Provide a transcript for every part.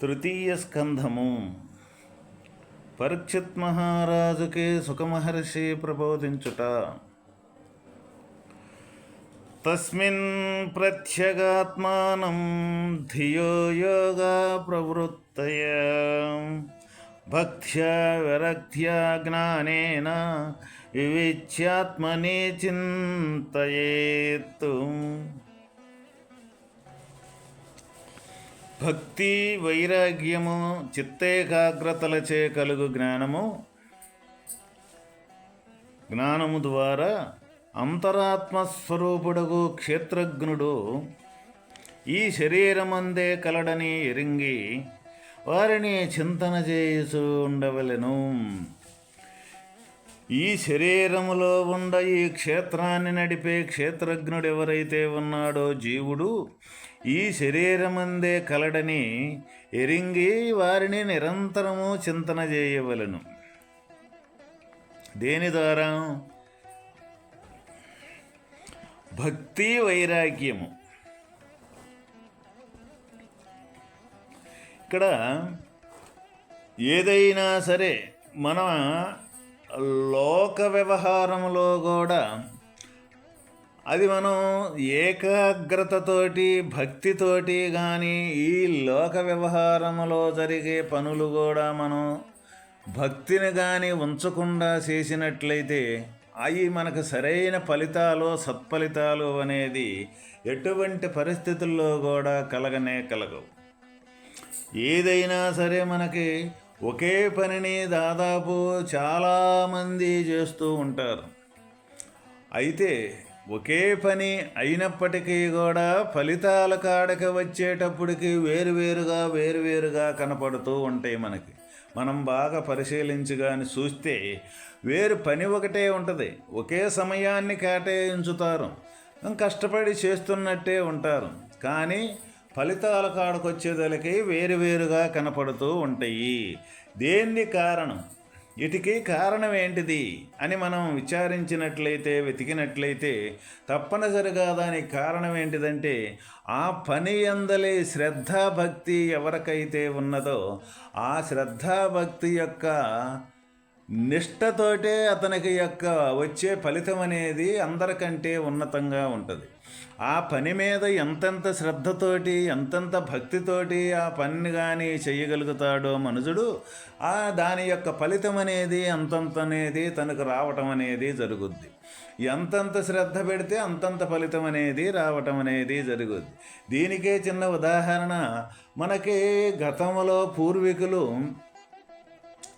తృతీయ స్కంధము పరీక్షిత్ మహారాజుకి సుఖమహర్షి ప్రబోధించుట తస్మిన్ ప్రత్యగాత్మానం ధియో యోగా ప్రవృత్తయ భక్త్యా విరక్త్యా జ్ఞానేన వివిచ్యాత్మని చింతయేత్తు భక్తి వైరాగ్యము చిత్తేకాగ్రతలచే కలుగు జ్ఞానము. జ్ఞానము ద్వారా అంతరాత్మస్వరూపుడగు క్షేత్రజ్ఞుడు ఈ శరీరమందే కలడని ఎరింగి వారిని చింతన చేయుచు ఉండవలెను. ఈ శరీరములో ఉండ ఈ క్షేత్రాన్ని నడిపే క్షేత్రజ్ఞుడు ఎవరైతే ఉన్నాడో జీవుడు ఈ శరీరమందే కలడని ఎరింగి వారిని నిరంతరము చింతన చేయవలను. దేని ద్వారా? భక్తి వైరాగ్యము. ఇక్కడ ఏదైనా సరే మన లోక వ్యవహారంలో కూడా అది మనం ఏకాగ్రతతోటి భక్తితోటి కానీ ఈ లోక వ్యవహారంలో జరిగే పనులు కూడా మనం భక్తిని కానీ ఉంచకుండా చేసినట్లయితే అవి మనకు సరైన ఫలితాలు సత్ఫలితాలు అనేది ఎటువంటి పరిస్థితుల్లో కూడా కలగనే కలగవు. ఏదైనా సరే మనకి ఒకే పనిని దాదాపు చాలామంది చేస్తూ ఉంటారు. అయితే ఒకే పని అయినప్పటికీ కూడా ఫలితాల కాడకి వచ్చేటప్పటికి వేరువేరుగా వేరువేరుగా కనపడుతూ ఉంటాయి మనకి. మనం బాగా పరిశీలించి కానీ చూస్తే వేరు పని ఒకటే ఉంటుంది. ఒకే సమయాన్ని కేటాయించుతారు. కష్టపడి చేస్తున్నట్టే ఉంటారు. కానీ ఫలితాల కాడకొచ్చేదలకి వేరువేరుగా కనపడుతూ ఉంటాయి. దేన్ని కారణం? ఇటుకి కారణం ఏంటిది అని మనం విచారించినట్లయితే వెతికినట్లయితే తప్పనిసరిగా దానికి కారణం ఏంటిదంటే ఆ పని అందలే శ్రద్ధాభక్తి ఎవరికైతే ఉన్నదో ఆ శ్రద్ధాభక్తి యొక్క నిష్టతోటే అతనికి యొక్క వచ్చే ఫలితం అనేది అందరికంటే ఉన్నతంగా ఉంటుంది. ఆ పని మీద ఎంతెంత శ్రద్ధతోటి ఎంతెంత భక్తితోటి ఆ పనిని కానీ చేయగలుగుతాడో మనుషుడు ఆ దాని యొక్క ఫలితం అనేది అంతంత అనేది తనకు రావటం అనేది జరుగుద్ది. ఎంతంత శ్రద్ధ పెడితే అంతంత ఫలితం అనేది రావటం అనేది జరుగుద్ది. దీనికే చిన్న ఉదాహరణ మనకి గతంలో పూర్వీకులు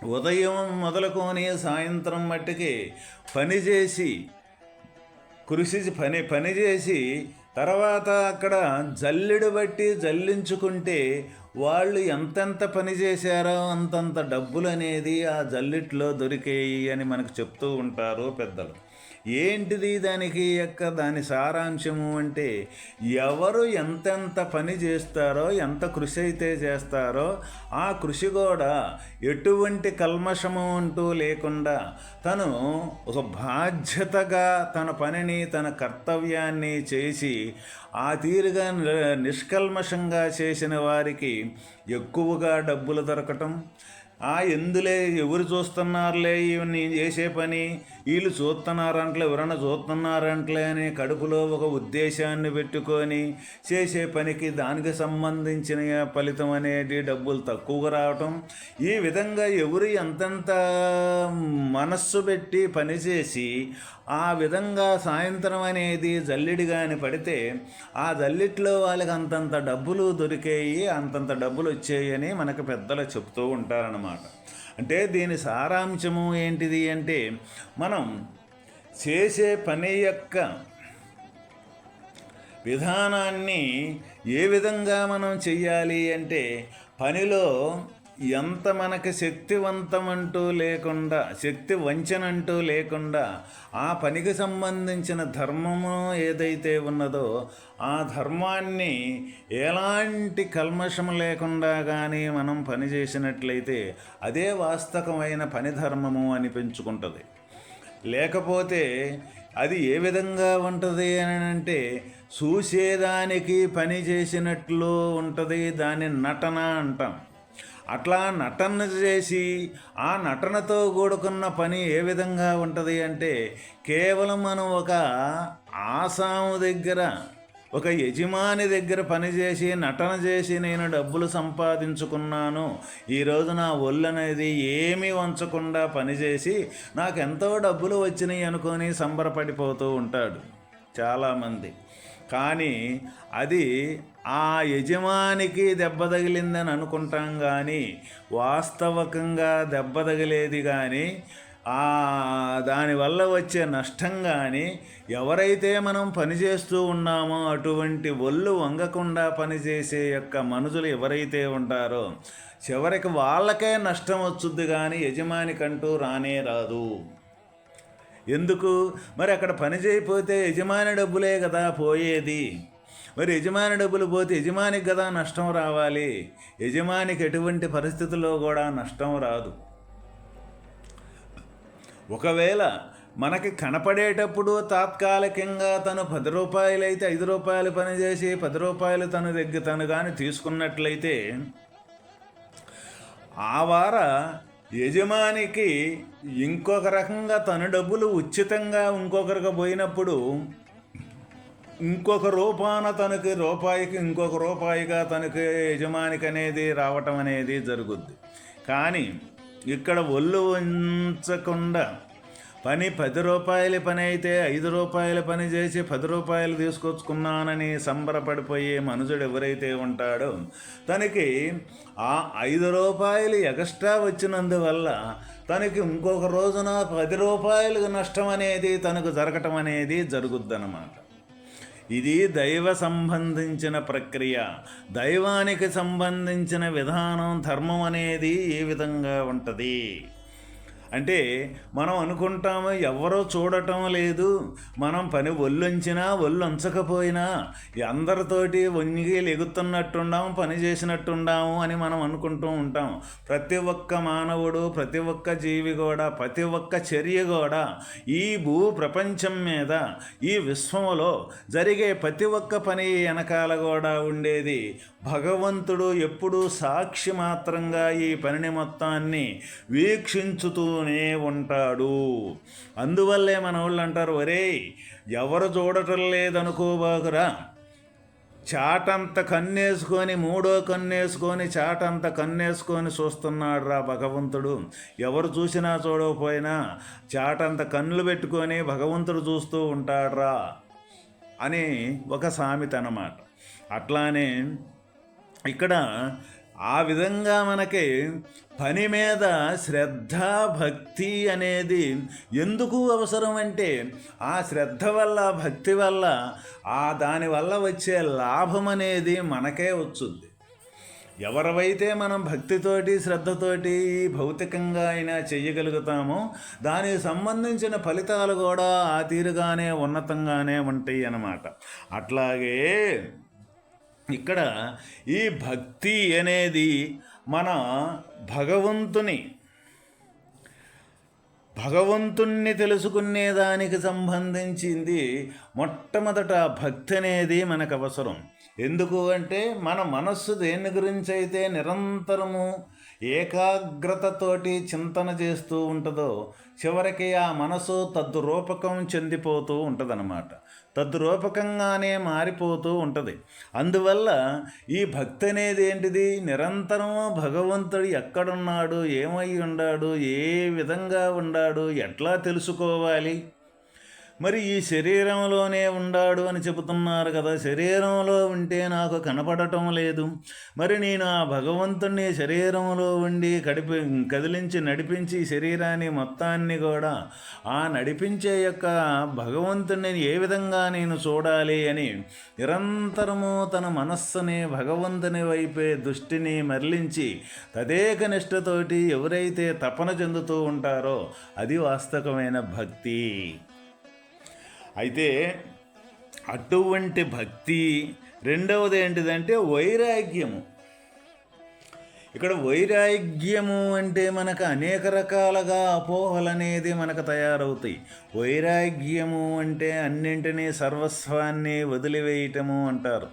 ఉదయం మొదలుకొని సాయంత్రం మట్టికి పనిచేసి కృషి పని పని చేసి తర్వాత అక్కడ జల్లెడు బట్టి జల్లించుకుంటే వాళ్ళు ఎంతెంత పని చేశారో అంతంత డబ్బులు అనేది ఆ జల్లిట్లో దొరికేయి అని మనకు చెప్తూ ఉంటారు పెద్దలు. ఏంటిది దానికి యొక్క దాని సారాంశము అంటే ఎవరు ఎంతెంత పని చేస్తారో ఎంత కృషి అయితే చేస్తారో ఆ కృషి కూడా ఎటువంటి కల్మషము అంటూ లేకుండా తను ఒక బాధ్యతగా తన పనిని తన కర్తవ్యాన్ని చేసి ఆ తీరుగా నిష్కల్మషంగా చేసిన వారికి ఎక్కువగా డబ్బులు దొరకటం ఆ ఎందులే ఎవరు చూస్తున్నారులే? నేను చేసే పని? వీళ్ళు చూస్తున్నారంటలే ఎవరన్నా చూస్తున్నారంటలే అని కడుపులో ఒక ఉద్దేశాన్ని పెట్టుకొని చేసే పనికి దానికి సంబంధించిన ఫలితం అనేది డబ్బులు తక్కువగా రావటం ఈ విధంగా ఎవరు ఎంతెంత మనస్సు పెట్టి పనిచేసి ఆ విధంగా సాయంత్రం అనేది జల్లెడి కానీ పడితే ఆ జల్లిట్లో వాళ్ళకి అంతంత డబ్బులు దొరికాయి అంతంత డబ్బులు వచ్చాయి అని మనకు పెద్దలు చెప్తూ ఉంటారన్నమాట. అంటే దీని సారాంశము ఏంటిది అంటే మనం చేసే పని యొక్క విధానాన్ని ఏ విధంగా మనం చెయ్యాలి అంటే పనిలో ఎంత మనకి శక్తివంతం అంటూ లేకుండా శక్తి వంచనంటూ లేకుండా ఆ పనికి సంబంధించిన ధర్మము ఏదైతే ఉన్నదో ఆ ధర్మాన్ని ఎలాంటి కల్మషం లేకుండా కానీ మనం పని చేసినట్లయితే అదే వాస్తవమైన పని ధర్మము అనిపించుకుంటుంది లేకపోతే అది ఏ విధంగా ఉంటుంది అని అంటే చూసేదానికి పని చేసినట్లు ఉంటుంది దాని నటన అంటాం. అట్లా నటన చేసి ఆ నటనతో కూడుకున్న పని ఏ విధంగా ఉంటుంది అంటే కేవలం మనం ఒక ఆసాము దగ్గర ఒక యజమాని దగ్గర పనిచేసి నటన చేసి నేను డబ్బులు సంపాదించుకున్నాను. ఈరోజు నా ఒళ్ళు అనేది ఏమీ వంచకుండా పనిచేసి నాకు ఎంతో డబ్బులు వచ్చినాయి అనుకొని సంబరపడిపోతూ ఉంటాడు. చాలామంది. కానీ అది ఆ యజమానికి దెబ్బ తగిలిందని అనుకుంటాం కానీ వాస్తవకంగా దెబ్బ తగిలేది కానీ దానివల్ల వచ్చే నష్టం కానీ ఎవరైతే మనం పనిచేస్తూ ఉన్నామో అటువంటి ఒళ్ళు వంగకుండా పనిచేసే యొక్క మనుషులు ఎవరైతే ఉంటారో చివరికి వాళ్ళకే నష్టం వచ్చుద్ది కానీ యజమానికంటూ రానే రాదు. ఎందుకు? మరి అక్కడ పని చేయకపోతే యజమాని డబ్బులే కదా పోయేది. మరి యజమాని డబ్బులు పోతే యజమానికి కదా నష్టం రావాలి. యజమానికి ఎటువంటి పరిస్థితుల్లో కూడా నష్టం రాదు. ఒకవేళ మనకి కనపడేటప్పుడు తాత్కాలికంగా తను పది రూపాయలు అయితే ఐదు రూపాయలు పనిచేసి పది రూపాయలు తను దగ్గర తను కానీ తీసుకున్నట్లయితే ఆ వార యజమానికి ఇంకొక రకంగా తన డబ్బులు ఉచితంగా ఇంకొకరికి పోయినప్పుడు ఇంకొక రూపాన తనకి రూపాయికి ఇంకొక రూపాయిగా తనకి యజమానికి అనేది రావటం అనేది జరుగుద్ది. కానీ ఇక్కడ ఒళ్ళు ఉంచకుండా పని పది రూపాయల పని అయితే ఐదు రూపాయల పని చేసి పది రూపాయలు తీసుకొచ్చుకున్నానని సంబరపడిపోయే మనుషుడు ఎవరైతే ఉంటాడో తనకి ఆ ఐదు రూపాయలు ఎక్స్ట్రా వచ్చినందువల్ల తనకి ఇంకొక రోజున పది రూపాయలకు నష్టం అనేది తనకు జరగటం అనేది జరుగుద్దన్నమాట. ఇది దైవ సంబంధించిన ప్రక్రియ. దైవానికి సంబంధించిన విధానం ధర్మం అనేది ఏ విధంగా ఉంటుంది. అంటే మనం అనుకుంటాము ఎవరో చూడటం లేదు. మనం పని ఒళ్ళొంచినా ఒళ్ళొంచకపోయినా అందరితోటి వంగి లెగుతున్నట్టుండాము పని చేసినట్టుండాము అని మనం అనుకుంటూ ఉంటాం. ప్రతి ఒక్క మానవుడు ప్రతి ఒక్క జీవి కూడా ప్రతి ఒక్క చర్య కూడా ఈ భూ ప్రపంచం మీద ఈ విశ్వంలో జరిగే ప్రతి ఒక్క పని వెనకాల కూడా ఉండేది. భగవంతుడు ఎప్పుడూ సాక్షి మాత్రంగా ఈ పనిని మొత్తాన్ని వీక్షించుతూ చూస్తూనే ఉంటాడు. అందువల్లే మన వాళ్ళు అంటారు ఒరే ఎవరు చూడటం లేదనుకోబాకురా. చాటంత కన్నేసుకొని మూడో కన్నేసుకొని చాటంత కన్నేసుకొని చూస్తున్నాడు రా భగవంతుడు. ఎవరు చూసినా చూడకపోయినా చాటంత కన్నులు పెట్టుకొని భగవంతుడు చూస్తూ ఉంటాడ్రా. అని ఒక సామెత అన్నమాట. అట్లానే ఇక్కడ ఆ విధంగా మనకి పని మీద శ్రద్ధ భక్తి అనేది ఎందుకు అవసరం అంటే ఆ శ్రద్ధ వల్ల భక్తి వల్ల ఆ దానివల్ల వచ్చే లాభం అనేది మనకే వచ్చుద్ది ఎవరివైతే మనం భక్తితోటి శ్రద్ధతోటి భౌతికంగా అయినా చెయ్యగలుగుతామో దానికి సంబంధించిన ఫలితాలు కూడా ఆ తీరుగానే ఉన్నతంగానే ఉంటాయి అన్నమాట. అట్లాగే ఇక్కడ ఈ భక్తి అనేది మన భగవంతుని భగవంతుణ్ణి తెలుసుకునే దానికి సంబంధించింది మొట్టమొదట భక్తి అనేది మనకు అవసరం. ఎందుకు అంటే మన మనస్సు దేని గురించి అయితే నిరంతరము ఏకాగ్రతతోటి చింతన చేస్తూ ఉంటుందో చివరికి ఆ మనసు తద్రూపకం చెందిపోతూ ఉంటుందన్నమాట. తద్రూపకంగానే మారిపోతూ ఉంటుంది. అందువల్ల ఈ భక్తి అనేది ఏంటిది? నిరంతరం భగవంతుడు ఎక్కడున్నాడు? ఏమై ఉన్నాడు ఏ విధంగా ఉన్నాడు ఎట్లా తెలుసుకోవాలి? మరి ఈ శరీరంలోనే ఉండాడు అని చెబుతున్నారు కదా. శరీరంలో ఉంటే నాకు కనపడటం లేదు. మరి నేను ఆ భగవంతుణ్ణి శరీరంలో ఉండి కడిపి కదిలించి నడిపించి శరీరాన్ని మొత్తాన్ని కూడా ఆ నడిపించే యొక్క భగవంతుణ్ణి ఏ విధంగా నేను చూడాలి అని నిరంతరము తన మనస్సుని భగవంతుని వైపే దృష్టిని మరలించి తదేక నిష్ఠతోటి ఎవరైతే తపన చెందుతూ ఉంటారో అది వాస్తవమైన భక్తి. అయితే అటువంటి భక్తి రెండవది ఏంటిదంటే వైరాగ్యము. ఇక్కడ వైరాగ్యము అంటే మనకు అనేక రకాలుగా అపోహలు అనేది మనకు తయారవుతాయి. వైరాగ్యము అంటే అన్నింటినీ సర్వస్వాన్ని వదిలివేయటము అంటారు.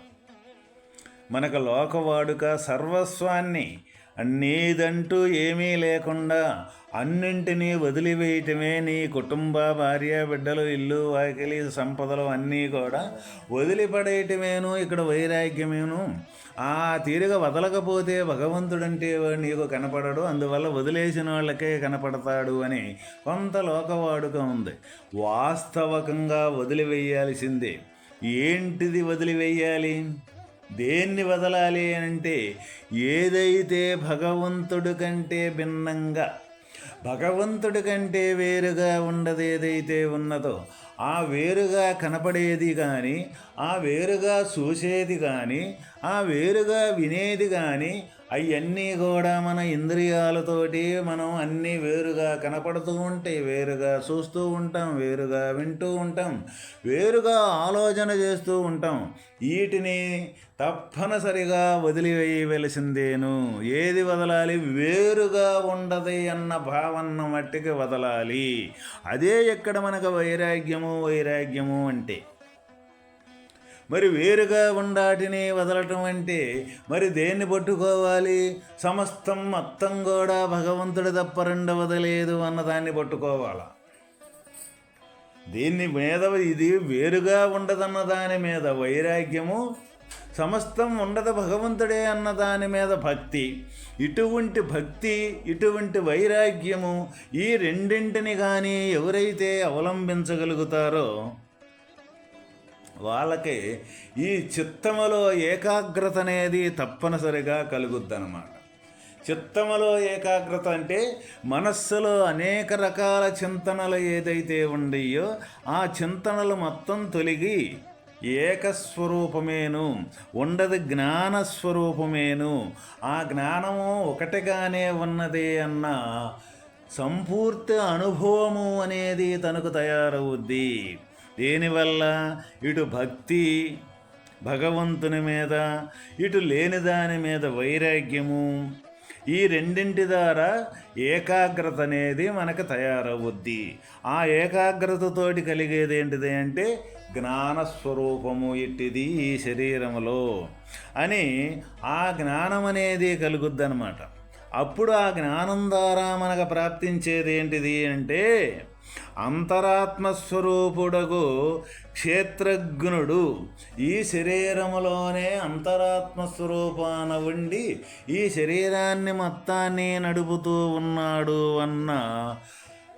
మనకు లోకవాడుక సర్వస్వాన్ని నీదంటూ ఏమీ లేకుండా అన్నింటినీ వదిలివేయటమే నీ కుటుంబ భార్య బిడ్డలు ఇల్లు వాకిలి సంపదలు అన్నీ కూడా వదిలిపడేయటమేను ఇక్కడ వైరాగ్యమేను. ఆ తీరుగా వదలకపోతే భగవంతుడంటే వాడు నీకు కనపడడు అందువల్ల వదిలేసిన వాళ్ళకే కనపడతాడు అని కొంత లోకవాడుక ఉంది. వాస్తవకంగా వదిలివేయాల్సిందే. ఏంటిది వదిలివేయాలి? దేన్ని వదలాలి అంటే ఏదైతే భగవంతుడు కంటే భిన్నంగా భగవంతుడి కంటే వేరుగా ఉండదు ఏదైతే ఉన్నదో ఆ వేరుగా కనపడేది కానీ ఆ వేరుగా చూసేది కానీ ఆ వేరుగా వినేది కానీ అవన్నీ కూడా మన ఇంద్రియాలతోటి మనం అన్నీ వేరుగా కనపడుతూ ఉంటాయి వేరుగా చూస్తూ ఉంటాం వేరుగా వింటూ ఉంటాం వేరుగా ఆలోచన చేస్తూ ఉంటాం. వీటిని తప్పనిసరిగా వదిలివేయవలసిందేను? ఏది వదలాలి? వేరుగా ఉండదు అన్న భావన మట్టికి వదలాలి. అదే ఇక్కడ మనకు వైరాగ్యము వైరాగ్యము అంటే మరి వేరుగా ఉండాటిని వదలటం అంటే మరి దేన్ని పట్టుకోవాలి? సమస్తం మొత్తం కూడా భగవంతుడి తప్ప రెండు వదలేదు అన్నదాన్ని పట్టుకోవాలా? దీన్ని మీద ఇది వేరుగా ఉండదన్న దాని మీద వైరాగ్యము సమస్తం ఉండదు భగవంతుడే అన్న దాని మీద భక్తి. ఇటువంటి భక్తి ఇటువంటి వైరాగ్యము ఈ రెండింటిని కానీ ఎవరైతే అవలంబించగలుగుతారో వాళ్ళకి ఈ చిత్తములో ఏకాగ్రత అనేది తప్పనిసరిగా కలుగుద్దనమాట చిత్తములో ఏకాగ్రత అంటే మనస్సులో అనేక రకాల చింతనలు ఏదైతే ఉండయో ఆ చింతనలు మొత్తం తొలగి ఏకస్వరూపమేను ఉండదు జ్ఞానస్వరూపమేను. ఆ జ్ఞానము ఒకటిగానే ఉన్నది అన్న సంపూర్తి అనుభవము అనేది తనకు తయారవుద్ది. దేనివల్ల? ఇటు భక్తి భగవంతుని మీద ఇటు లేని దాని మీద వైరాగ్యము. ఈ రెండింటి ద్వారా ఏకాగ్రత అనేది మనకు తయారవుద్ది. ఆ ఏకాగ్రతతోటి కలిగేది ఏంటిది అంటే జ్ఞానస్వరూపము ఇట్టిది ఈ శరీరములో అని ఆ జ్ఞానం అనేది కలుగుద్దనమాట అప్పుడు ఆ జ్ఞానం ద్వారా మనకు ప్రాప్తించేది ఏంటిది అంటే అంతరాత్మస్వరూపుడగు క్షేత్రజ్ఞుడు. ఈ శరీరములోనే అంతరాత్మస్వరూపాన ఉండి ఈ శరీరాన్ని మొత్తాన్ని నడుపుతూ ఉన్నాడు అన్న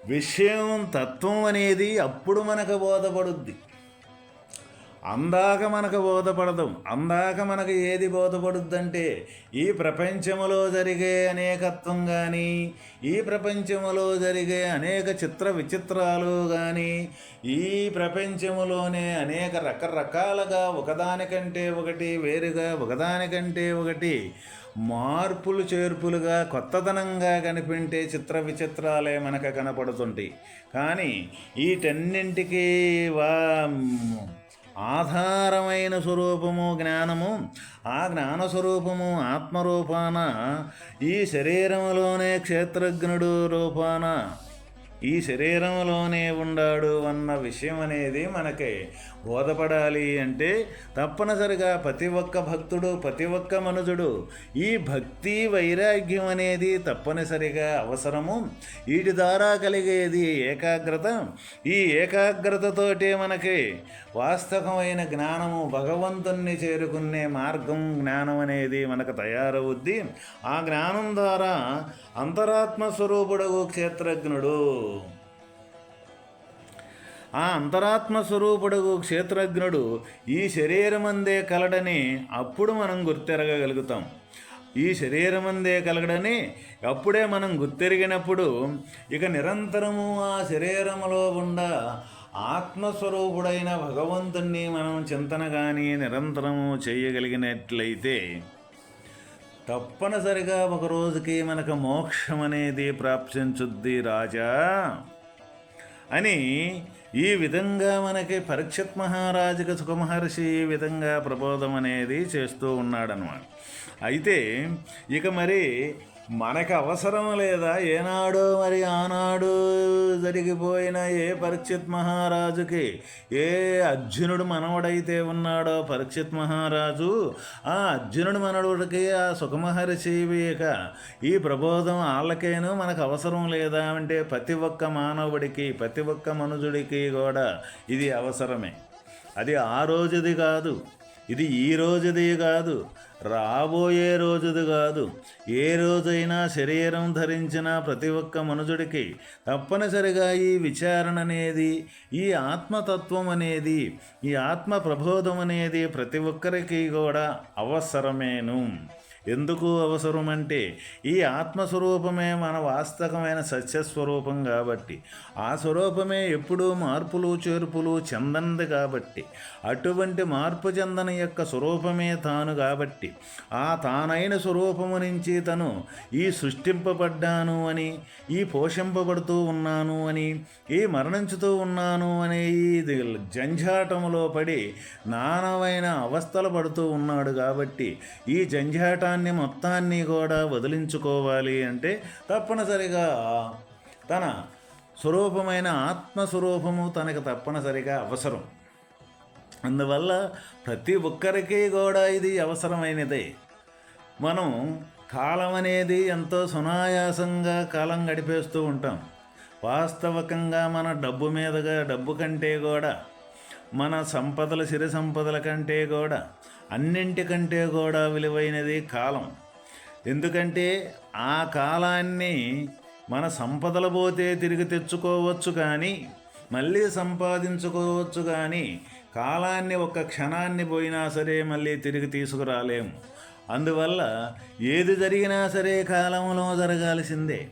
విషయం తత్వం అనేది అప్పుడు మనకు బోధపడుద్ది. అందాక మనకు బోధపడదు అందాక మనకు ఏది బోధపడుద్దంటే ఈ ప్రపంచములో జరిగే అనేకత్వం కానీ ఈ ప్రపంచములో జరిగే అనేక చిత్ర విచిత్రాలు కానీ ఈ ప్రపంచములోనే అనేక రకరకాలుగా ఒకదానికంటే ఒకటి వేరుగా ఒకదానికంటే ఒకటి మార్పులు చేర్పులుగా కొత్తదనంగా కనిపించే చిత్ర విచిత్రాలే మనకు కనపడుతుంటాయి. కానీ వీటన్నింటికీ వా ఆధారమైన స్వరూపము జ్ఞానము. ఆ జ్ఞాన స్వరూపము ఆత్మరూపాన ఈ శరీరములోనే క్షేత్రజ్ఞుడు రూపాన. ఈ శరీరంలోనే ఉండాడు అన్న విషయం అనేది మనకి. బోధపడాలి అంటే తప్పనిసరిగా ప్రతి ఒక్క భక్తుడు ప్రతి ఒక్క మనుజుడు ఈ భక్తి వైరాగ్యం అనేది తప్పనిసరిగా అవసరము. వీటి ద్వారా కలిగేది ఏకాగ్రత. ఈ ఏకాగ్రతతోటే మనకి వాస్తవమైన జ్ఞానము భగవంతుణ్ణి చేరుకునే మార్గం జ్ఞానం అనేది మనకు తయారవుద్ది. ఆ జ్ఞానం ద్వారా అంతరాత్మ స్వరూపుడు క్షేత్రజ్ఞుడు. ఆ అంతరాత్మస్వరూపుడు క్షేత్రజ్ఞుడు ఈ శరీరమందే కలడని అప్పుడు మనం గుర్తెరగగలుగుతాం. ఈ శరీరమందే కలగడని అప్పుడే మనం గుర్తెరిగినప్పుడు ఇక నిరంతరము ఆ శరీరములో ఉండ ఆత్మస్వరూపుడైన భగవంతుణ్ణి మనం చింతన కానీ నిరంతరము చేయగలిగినట్లయితే తప్పనిసరిగా ఒక రోజుకి మనకు మోక్షం అనేది ప్రాప్తించుద్ది రాజా అని ఈ విధంగా మనకి పరీక్షత్ మహారాజుకి సుఖమహర్షి ఈ విధంగా ప్రబోధం అనేది చేస్తూ ఉన్నాడనమాట అయితే ఇక మరి మనకు అవసరం లేదా? ఏనాడో మరి ఆనాడు జరిగిపోయిన ఏ పరీక్షిత్ మహారాజుకి? ఏ అర్జునుడు మనవడైతే ఉన్నాడో పరీక్షిత్ మహారాజు? ఆ అర్జునుడు మనవుడికి ఆ సుఖమహర్షి ఇక ఈ ప్రబోధం వాళ్ళకేను మనకు అవసరం లేదా అంటే ప్రతి ఒక్క మానవుడికి ప్రతి ఒక్క మనుజుడికి కూడా ఇది అవసరమే. అది ఆ రోజుది కాదు. ఇది ఈ రోజుది కాదు రాబోయే రోజుది కాదు. ఏ రోజైనా శరీరం ధరించిన ప్రతి ఒక్క మనుషుడికి తప్పనిసరిగా ఈ విచారణ అనేది ఈ ఆత్మతత్వం అనేది ఈ ఆత్మ ప్రబోధం అనేది ప్రతి ఒక్కరికి కూడా అవసరమేను. ఎందుకు అవసరం అంటే ఈ ఆత్మస్వరూపమే మన వాస్తవమైన సత్యస్వరూపం కాబట్టి. ఆ స్వరూపమే ఎప్పుడూ మార్పులు చేర్పులు చెందంది కాబట్టి. అటువంటి మార్పు చెందని యొక్క స్వరూపమే తాను కాబట్టి. ఆ తానైన స్వరూపము నుంచి తను ఈ సృష్టింపబడ్డాను అని ఈ పోషింపబడుతూ ఉన్నాను అని ఈ మరణించుతూ ఉన్నాను అనే ఈ జంఝాటములో పడి నానమైన అవస్థలు పడుతూ ఉన్నాడు కాబట్టి ఈ జంఝాటాన్ని మొత్తాన్ని కూడా వదిలించుకోవాలి అంటే తప్పనిసరిగా తన స్వరూపమైన ఆత్మస్వరూపము తనకు తప్పనిసరిగా అవసరం. అందువల్ల ప్రతి ఒక్కరికి కూడా ఇది అవసరమైనదే. మనం కాలం అనేది ఎంతో సునాయాసంగా కాలం గడిపేస్తూ ఉంటాం. వాస్తవకంగా మన డబ్బు మీదుగా డబ్బు కంటే కూడా మన సంపదల సిరి సంపదల కంటే కూడా అన్నింటికంటే కూడా విలువైనది కాలం. ఎందుకంటే ఆ కాలాన్ని మన సంపదలు పోతే తిరిగి తెచ్చుకోవచ్చు కానీ మళ్ళీ సంపాదించుకోవచ్చు కానీ కాలాన్ని ఒక క్షణాన్ని పోయినా సరే మళ్ళీ తిరిగి తీసుకురాలేము. అందువల్ల ఏది జరిగినా సరే కాలంలో జరగాల్సిందే.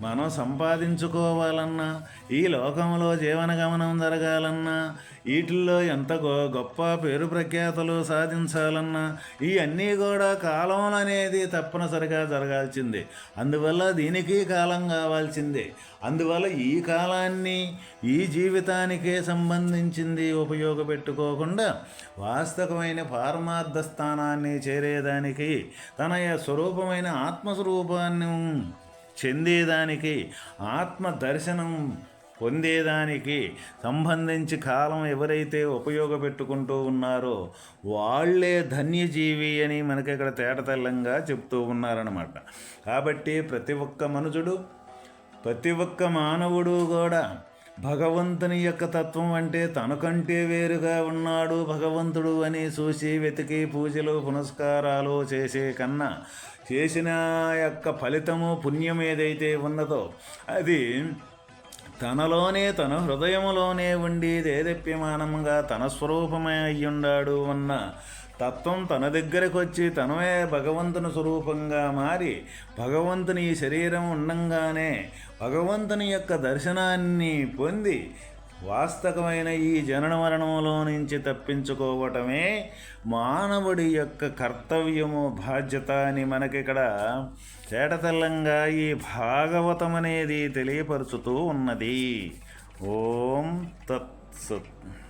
మనం సంపాదించుకోవాలన్నా ఈ లోకంలో జీవన గమనం జరగాలన్నా వీటిల్లో ఎంత గొప్ప పేరు ప్రఖ్యాతలు సాధించాలన్నా ఇవన్నీ కూడా కాలం అనేది తప్పనిసరిగా జరగాల్సిందే. అందువల్ల దీనికి కాలం కావాల్సిందే. అందువల్ల ఈ కాలాన్ని ఈ జీవితానికే సంబంధించింది ఉపయోగపెట్టుకోకుండా వాస్తవమైన పారమార్థ స్థానాన్ని చేరేదానికి తన స్వరూపమైన ఆత్మస్వరూపాన్ని చెందేదానికి ఆత్మ దర్శనం పొందేదానికి సంబంధించి కాలం ఎవరైతే ఉపయోగపెట్టుకుంటూ ఉన్నారో వాళ్ళే ధన్యజీవి అని మనకి ఇక్కడ తేటతెల్లంగా చెప్తూ ఉన్నారనమాట కాబట్టి ప్రతి ఒక్క మనుషుడు ప్రతి ఒక్క మానవుడు కూడా భగవంతుని యొక్క తత్వం అంటే తనకంటే వేరుగా ఉన్నాడు భగవంతుడు అని చూసి వెతికి పూజలు పునస్కారాలు చేసే కన్నా చేసిన యొక్క ఫలితము పుణ్యం ఏదైతే ఉన్నదో అది తనలోనే తన హృదయములోనే ఉండి దేదప్యమానంగా తన స్వరూపమే అయ్యుండాడు అన్న తత్వం తన దగ్గరకు వచ్చి తనమే భగవంతుని స్వరూపంగా మారి భగవంతుని ఈ శరీరం ఉండంగానే భగవంతుని యొక్క దర్శనాన్ని పొంది వాస్తవమైన ఈ జనన మరణంలో నుంచి తప్పించుకోవటమే మానవుడి యొక్క కర్తవ్యము బాధ్యత అని మనకిక్కడ చేటతెల్లంగా ఈ భాగవతం అనేది తెలియపరుచుతూ ఉన్నది. ఓం తత్సత్.